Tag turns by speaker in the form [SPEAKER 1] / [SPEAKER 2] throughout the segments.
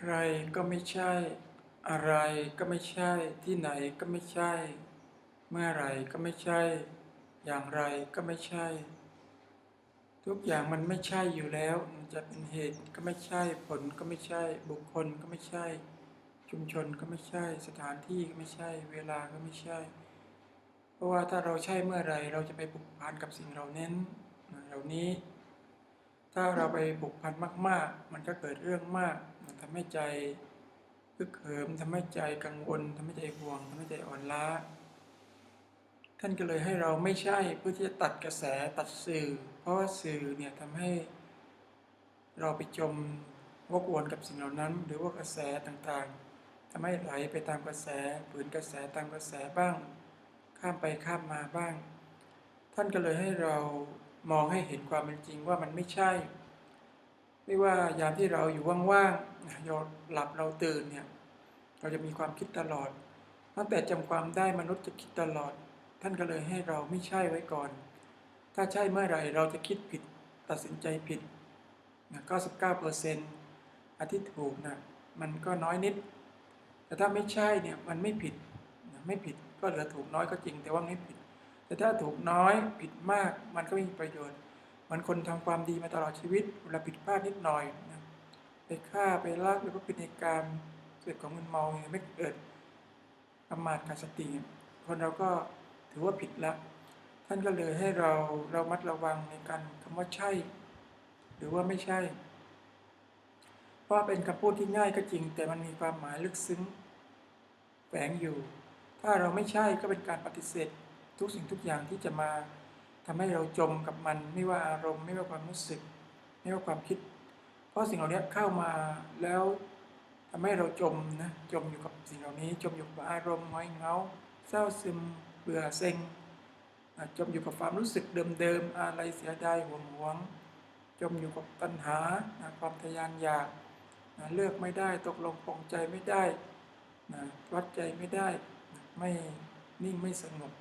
[SPEAKER 1] ใครก็ไม่ใช่ อะไรก็ไม่ใช่ ที่ไหนก็ไม่ใช่ เมื่อไรก็ไม่ใช่ อย่างไรก็ไม่ใช่ ทุกอย่างมันไม่ใช่อยู่แล้ว มันจะเป็นเหตุก็ไม่ใช่ ผลก็ไม่ใช่ บุคคลก็ไม่ใช่ ชุมชนก็ไม่ใช่ สถานที่ก็ไม่ใช่ เวลาก็ไม่ใช่ เพราะว่าถ้าเราใช่เมื่อไรเราจะไปผูกพันกับสิ่งเหล่านั้นเหล่านี้ ถ้าเราไปผูกพันมาก ๆ มันก็เกิดเรื่องมาก มันทำให้ใจพึกเหิมทำให้ใจกังวลทำให้ใจห่วงทำให้ใจอ่อนล้า ท่านก็เลยให้เราไม่ใช่เพื่อที่จะตัดกระแสตัดสื่อ เพราะว่าสื่อเนี่ยทำให้เราไปจมวกวนกับสิ่งเหล่านั้น หรือว่ากระแสต่างๆทำให้ไหลไปตามกระแสฝืนกระแสตามกระแสบ้าง ข้ามไปข้ามมาบ้าง ท่านก็เลยให้เรามองให้เห็นความเป็นจริงว่ามันไม่ใช่ ไม่ว่ายามที่เราอยู่ว่างๆเราหลับเราตื่นเนี่ยเราจะมีความคิดตลอดตั้งแต่จำความได้มนุษย์จะคิดตลอด ท่านก็เลยให้เราไม่ใช่ไว้ก่อน ถ้าใช่เมื่อไหร่เราจะคิดผิดตัดสินใจผิดนะ99เปอร์เซ็นต์อันที่ถูกนะมันก็น้อยนิด แต่ถ้าไม่ใช่เนี่ยมันไม่ผิดนะไม่ผิดก็เหลือถูกน้อยก็จริง แต่ว่าไม่ผิด แต่ถ้าถูกน้อยผิดมากมันก็ไม่มีประโยชน์ เหมือนคนทำความดีมาตลอดชีวิตเวลาผิดพลาดนิดหน่อยนะไปฆ่าไปลักหรือว่าเป็นเหตุการณ์เกิดของมึนเมาเนี่ยไม่เกิดประมาทขาดสติ คนเราก็ถือว่าผิดล้วท่านก็เลยให้เราเรามัดระวังในการคำว่าใช่ หรือว่าไม่ใช่ เพราะเป็นคำพูดที่ง่ายก็จริง แต่มันมีความหมายลึกซึ้งแฝงอยู่ ถ้าเราไม่ใช่ก็เป็นการปฏิเสธทุกสิ่งทุกอย่างที่จะมา ทำให้เราจมกับมัน ไม่ว่าอารมณ์ ไม่ว่าความรู้สึก ไม่ว่าความคิด เพราะสิ่งเหล่านี้เข้ามาแล้วทำให้เราจมนะจมอยู่กับสิ่งเหล่านี้ จมอยู่กับอารมณ์ห้อยเหงาเศร้าซึมเบื่อเซ็งจมอยู่กับความรู้สึกเดิมๆอะไรเสียดายห่วงหวง จมอยู่กับปัญหานะความทยานอยากนะเลือกไม่ได้ตกลงปลงใจไม่ได้นะวัดใจไม่ได้ไม่นิ่งไม่สงบ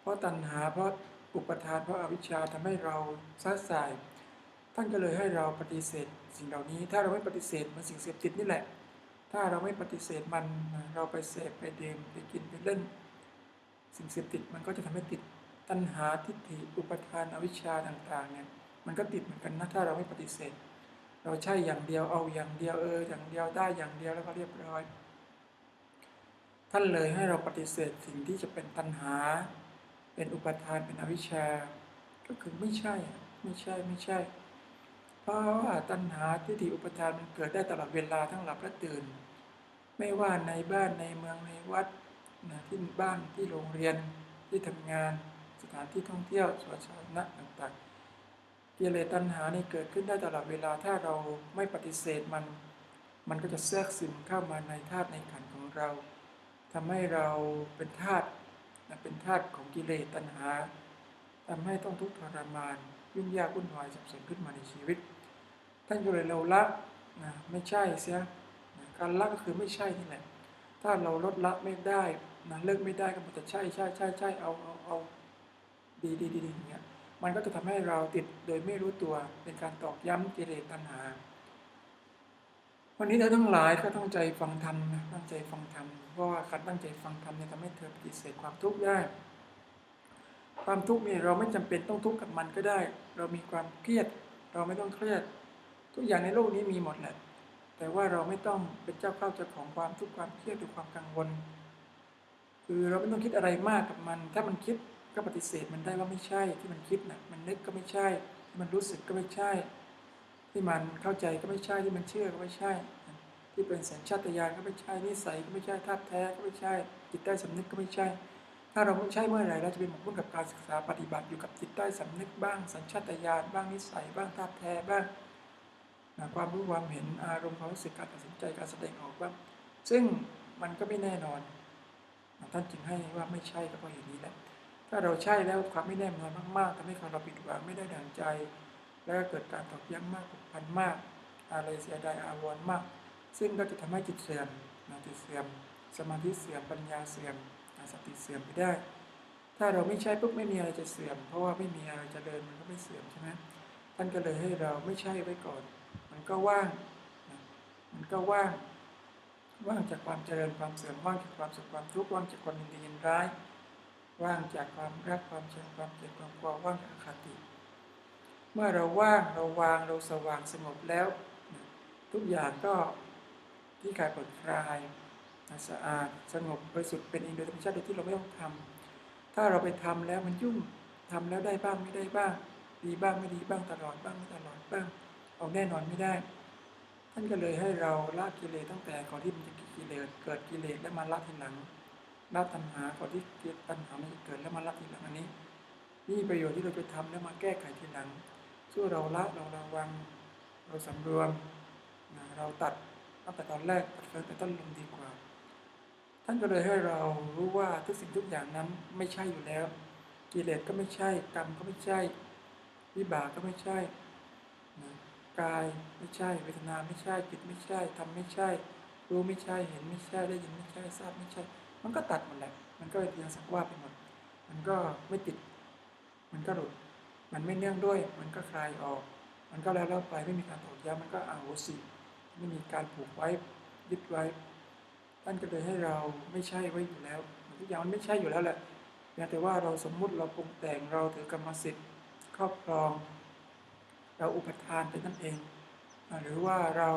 [SPEAKER 1] เพราะตัณหาเพราะ อุปทานเพราะอาวิชชาทำให้เราซัดสาย ท่านก็เลยให้เราปฏิเสธ สิ่งเหล่านี้ ถ้าเราไม่ปฏิเสธมันสิ่งเสพติดนี่แหละ ถ้าเราไม่ปฏิเสธมันเราไปเสพไปดมไปกินไปเล่น สิ่งเสพติดมันก็จะทำให้ติดตัณหาทิฏฐิอุปทานอวิชชาต่างๆเนี่ยมันก็ติดเหมือนกันนะถ้าเราไม่ปฏิเสธ เราใช่อย่างเดียวเอาอย่างเดียวเอออย่างเดียวได้อย่างเดียวแล้วก็เรียบร้อย ท่านเลยให้เราปฏิเสธสิ่งที่จะเป็นตัณหา เป็นอุปทานเป็นอวิชชา ก็คือไม่ใช่ไม่ใช่ไม่ใช่ เพราะว่าตัณหาทิฏฐิอุปทานมันเกิดได้ตลอดเวลาทั้งหลับและตื่น ไม่ว่าในบ้านในเมืองในวัดนะที่บ้านที่โรงเรียนที่ทำงานสถานที่ท่องเที่ยวสวนสาธารณะต่างๆกิเลสตัณหานี่เกิดขึ้นได้ตลอดเวลาถ้าเราไม่ปฏิเสธมัน มันก็จะแทรกซึมเข้ามาในธาตุในขันธ์ของเราทำให้เราเป็นธาตุ นะเป็นธาตุของกิเลสตัณหาทำให้ต้องทุกข์ทรมาน ยุ่งยากวุ่นวายสับสนขึ้นมาในชีวิต ท่านก็เลยเราละนะไม่ใช่เสียนะการละก็คือไม่ใช่นี่แหละ ถ้าเราลดละไม่ได้นะเลิกไม่ได้ก็มันจะใช่ใช่ใช่ใช่เอาเอาเอาดีดีดีอย่างเงี้ยมันก็จะทำให้เราติดโดยไม่รู้ตัวเป็นการตอกย้ำกิเลสตัณหา วันนี้เธอทั้งหลายก็ตั้งใจฟังธรรมนะตั้งใจฟังธรรมเพราะว่าการตั้งใจฟังธรรมเนี่ยทำให้เธอปฏิเสธความทุกข์ได้ ความทุกข์นี่เราไม่จำเป็นต้องทุกข์กับมันก็ได้ เรามีความเครียด เราไม่ต้องเครียด ทุกอย่างในโลกนี้มีหมดแหละแต่ว่าเราไม่ต้องเป็นเจ้าเข้าเจ้าของความทุกข์ความเครียดหรือความกังวล คือเราไม่ต้องคิดอะไรมากกับมัน ถ้ามันคิดก็ปฏิเสธมันได้ว่าไม่ใช่ที่มันคิดนะ่ะมันนึกก็ไม่ใช่ มันรู้สึกก็ไม่ใช่ ที่มันเข้าใจก็ไม่ใช่ที่มันเชื่อก็ไม่ใช่ ที่เป็นสัญชาตญาณก็ไม่ใช่นิสัยก็ไม่ใช่ธาตุแท้ก็ไม่ใช่จิตใต้สำนึกก็ไม่ใช่ ถ้าเราไม่ใช่เมื่อไหร่เราจะเป็นหมกมุ่นกับการศึกษาปฏิบัติอยู่กับจิตใต้สำนึกบ้าง สัญชาตญาณบ้างนิสัยบ้างธาตุแท้บ้างความรู้ความเห็นอารมณ์ความรู้สึกการตัดสินใจการแสดงออกบ้างซึ่งมันก็ไม่แน่นอนท่านจึงให้ว่าไม่ใช่ก็เพราะเหตุนี้แหละถ้าเราใช่แล้วความไม่แน่นอนมากๆทำให้เราผิดหวังไม่ได้ดังใจ แล้วก็เกิดการตอกย้ำมากผูกพันมาก อะไรเสียดายอาวรณ์มาก ซึ่งก็จะทำให้จิตเสื่อมนะจิตเสื่อม สมาธิเสื่อมปัญญาเสื่อมสติเสื่อมไปได้ ถ้าเราไม่ใช่ปุ๊บไม่มีอะไรจะเสื่อม เพราะว่าไม่มีอะไรจะเดินมันก็ไม่เสื่อมใช่ไหมท่านก็เลยให้เราไม่ใช่ไว้ก่อน มันก็ว่างนะมันก็ว่างว่างจากความเจริญความเสื่อมว่างจากความสุขความทุกข์ว่างจากความยินดียินร้าย ว่างจากความรักความชังความเกลียดความกลัวว่างจากอคติ มื่อเราว่างเราวางเราสว่างสงบแล้ว ทุกอย่างก็ที่กายผ่อนคลายสะอาดสงบบริสุทธิ์เป็นเองโดยธรรมชาติโดยที่เราไม่ต้องทำถ้าเราไปทำแล้วมันยุ่งทำแล้วได้บ้างไม่ได้บ้าง ดีบ้างไม่ดีบ้างตลอดบ้างไม่ตลอดบ้าง เอาแน่นอนไม่ได้ ท่านก็เลยให้เราละกิเลสตั้งแต่ก่อนที่มันจะกิเลสเกิดกิเลสแล้วมาละทีหลังละตัณหาก่อนที่ตัณหามันจะเกิดแล้วมาละทีหลังอันนี้นี่ประโยชน์ที่เราจะทำแล้วมาแก้ไขทีหลัง ช่วยเราละเราระวัง เราสำรวมนะเราตัดตั้งแต่ตอนแรกตัดเฟินแต่ต้นลมดีกว่า ท่านก็เลยให้เรารู้ว่าทุกสิ่งทุกอย่างนั้นไม่ใช่อยู่แล้ว กิเลสก็ไม่ใช่ กรรมก็ไม่ใช่ วิบากก็ไม่ใช่นะกายไม่ใช่ เวทนาไม่ใช่จิตไม่ใช่ทำไม่ใช่ รู้ไม่ใช่เห็นไม่ใช่ได้ยินไม่ใช่ทราบไม่ใช่ มันก็ตัดหมดแหละมันก็เป็นเพียงสักว่าไปหมดมันก็ไม่ติด มันก็หลุด มันไม่เนื่องด้วย มันก็คลายออก มันก็แล้วแล้วไปไม่มีการตอกย้ำมันก็อาโหสิไม่มีการผูกไว้ยึดไว้ ท่านก็เลยให้เราไม่ใช่ไว้อยู่แล้วทุกอย่างมันไม่ใช่อยู่แล้วแหละเพียงแต่ว่าเราสมมุติเราปรุงแต่งเราถือกรรมสิทธิ์ครอบครอง เราอุปทานไปนั่นเอง หรือว่าเรา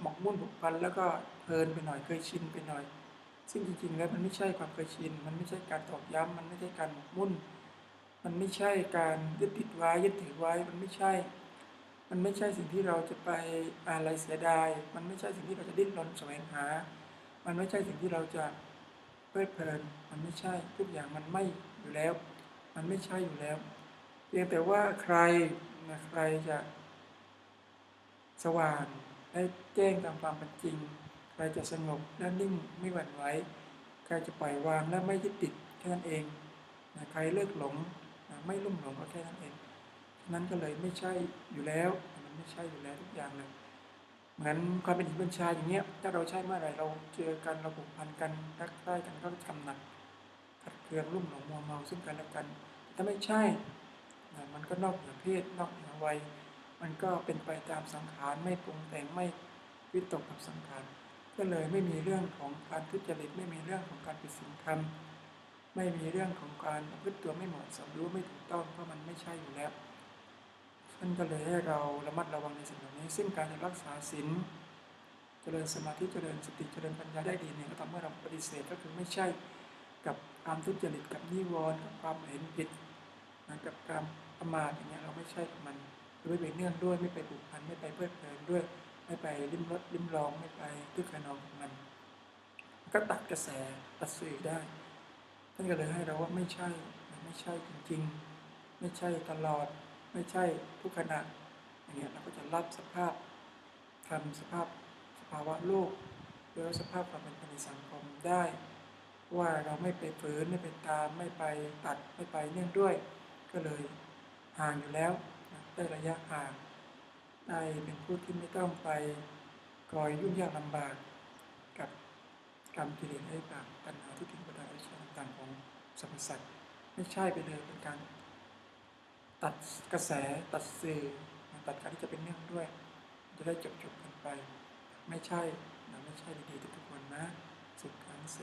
[SPEAKER 1] หมกมุ่นผูกพันแล้วก็เพลินไปหน่อยเคยชินไปหน่อย ซึ่งจริงๆแล้วมันไม่ใช่ความเคยชิน มันไม่ใช่การตอกย้ำมันไม่ใช่การหมกมุ่น มันไม่ใช่การยึดติดไว้ยึดถือไว้มันไม่ใช่ มันไม่ใช่สิ่งที่เราจะไปอะไรเสียดาย มันไม่ใช่สิ่งที่เราจะดิ้นรนแสวงหา มันไม่ใช่สิ่งที่เราจะเพลิดเพลิน มันไม่ใช่ทุกอย่างมันไม่อยู่แล้ว มันไม่ใช่อยู่แล้ว เพียงแต่ว่าใครนะใครจะสว่างและแจ้งตามความเป็นจริง ใครจะสงบและนิ่งไม่หวั่นไหว ใครจะปล่อยวางและไม่ยึดติดแค่นั้นเองนะใครเลิกหลง ไม่ลุ่มหลงก็แค่นั้นเองนั้นก็เลยไม่ใช่อยู่แล้วมันไม่ใช่อยู่แล้วทุกอย่างเลยเหมือนความเป็นหญิงเป็นชายอย่างเงี้ย ถ้าเราใช่เมื่อไหร่เราเจอกันเราผูกพันกันรักใคร่กันก็ทำหนักขัดเคืองรุ่มหลงมัวเมาซึ่งกันและกัน ถ้าไม่ใช่นะมันก็นอกเหนือเพศนอกเหนือวัยมันก็เป็นไปตามสังขารไม่ปรุงแต่งไม่วิตกกับสังขารก็เลยไม่มีเรื่องของการทุจริตไม่มีเรื่องของการผิดศีลธรรม ไม่มีเรื่องของการประพฤติตัวไม่เหมาะสมรือว่าไม่ถูกต้องเพราะมันไม่ใช่อยู่แล้วท่านก็เลยให้เราระมัดระวังในสิ่งเหล่านี้ ซึ่งการจะรักษาศีลเจริญสมาธิเจริญสติเจริญปัญญาได้ดีเนี่ยก็ต่อเมื่อเราปฏิเสธก็คือไม่ใช่กับความทุจริตกับนิวรณ์กับความเห็นผิดนะกับการประมาทอย่างเงี้ยเราไม่ใช่กับมันไม่ไปเนื่องด้วยไม่ไปผูกพันไม่ไปเพลิดเพลินด้วย ไม่ไปลิ้มรสลิ้มลองไม่ไปทึกขนองมัน ก็ตัดกระแสตัดสื่อได้ ท่านก็เลยให้เราว่าไม่ใช่ไม่ใช่จริงๆ ไม่ใช่ตลอด ไม่ใช่ทุกขณะอย่างเงี้ยเราก็จะรับสภาพทำสภาพสภาวะโลกหรือสภาพความเป็นปในสังคมได้ ว่าเราไม่ไปฝืนไม่ไปตามไม่ไปตัดไม่ไปเนื่องด้วย ก็เลยห่างอยู่แล้วได้ระยะห่างได้เป็นผู้ที่ไม่ต้องไปคอยยุ่งยากลำบากกับกรรมกิเลสให้บาป สรรพสัตว์ไม่ใช่ไปเลยเป็นการตัดกระแสตัดสื่อตัดการที่จะเป็นเรื่องด้วย จะได้จบจบกันไป ไม่ใช่นะไม่ใช่ดีๆทุกๆวันนะ สุดขังเส